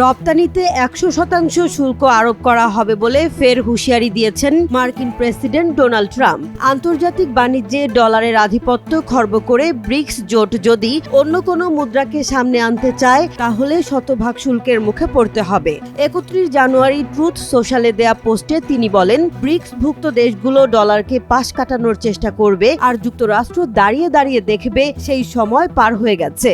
রপ্তানিতে একশো শতাংশ শুল্ক আরোপ করা হবে বলে ফের হুঁশিয়ারি দিয়েছেন মার্কিন প্রেসিডেন্ট ডোনাল্ড ট্রাম্প। আন্তর্জাতিক বাণিজ্যে ডলারের আধিপত্য খর্ব করে ব্রিক্স জোট যদি অন্য কোনো মুদ্রাকে সামনে আনতে চায়, তাহলে শতভাগ শুল্কের মুখে পড়তে হবে। একত্রিশ জানুয়ারি ট্রুথ সোশ্যালে দেয়া পোস্টে তিনি বলেন ব্রিক্স ভুক্ত দেশগুলো ডলারকে পাশ কাটানোর চেষ্টা করবে, আর যুক্তরাষ্ট্র দাঁড়িয়ে দাঁড়িয়ে দেখবে সেই সময় পার হয়ে গেছে।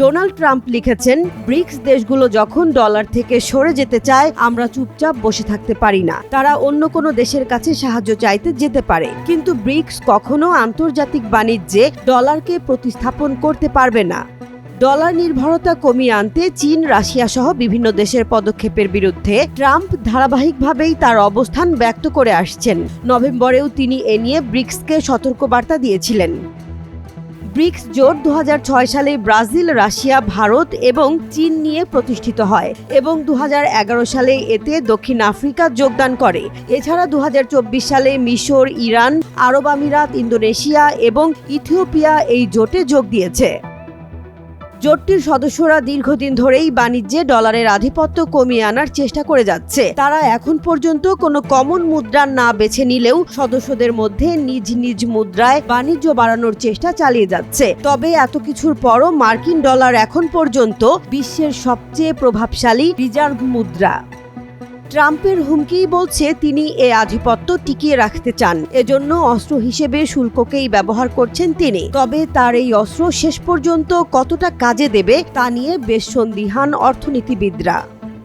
ডোনাল্ড ট্রাম্প লিখেছেন, ব্রিক্স দেশগুলো যখন ডলার থেকে সরে যেতে চায়, আমরা চুপচাপ বসে থাকতে পারি না। তারা অন্য কোনো দেশের কাছে সাহায্য চাইতে যেতে পারে। কিন্তু ব্রিক্স কখনো আন্তর্জাতিক বাণিজ্যে ডলারকে প্রতিস্থাপন করতে পারবে না। ডলার নির্ভরতা কমিয়ে আনতে চীন, রাশিয়া সহ বিভিন্ন দেশের পদক্ষেপের বিরুদ্ধে ট্রাম্প ধারাবাহিকভাবেই তার অবস্থান ব্যক্ত করে আসছেন। নভেম্বরেও তিনি এ নিয়ে ব্রিক্সকে সতর্কবার্তা দিয়েছিলেন। ব্রিক্স জোট দু হাজার ছয় সালে ব্রাজিল, রাশিয়া, ভারত এবং চীন নিয়ে প্রতিষ্ঠিত হয় এবং দু হাজার এগারো সালে এতে দক্ষিণ আফ্রিকা যোগদান করে। এছাড়া দু হাজার চব্বিশ সালে মিশর, ইরান, আরব আমিরাত, ইন্দোনেশিয়া এবং ইথিওপিয়া এই জোটে যোগ দিয়েছে। জোটটির সদস্যরা দীর্ঘদিন ধরেই বাণিজ্যে ডলারের আধিপত্য কমিয়ে আনার চেষ্টা করে যাচ্ছে। তারা এখন পর্যন্ত কোনো কমন মুদ্রা না বেছে নিলেও সদস্যদের মধ্যে নিজ নিজ মুদ্রায় বাণিজ্য বাড়ানোর চেষ্টা চালিয়ে যাচ্ছে। তবে এত কিছুর পরও মার্কিন ডলার এখন পর্যন্ত বিশ্বের সবচেয়ে প্রভাবশালী রিজার্ভ মুদ্রা। ট্রাম্পের হুমকিই বলছে তিনি এ আধিপত্য টিকিয়ে রাখতে চান। এজন্য অস্ত্র হিসেবে শুল্ককেই ব্যবহার করছেন তিনি। তবে তার এই অস্ত্র শেষ পর্যন্ত কতটা কাজে দেবে তা নিয়ে বেশ সন্দিহান অর্থনীতিবিদরা।